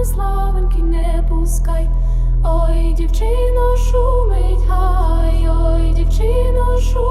мене славенький не пускай, ой, дівчино шумить, гай, ой, дівчино шумить.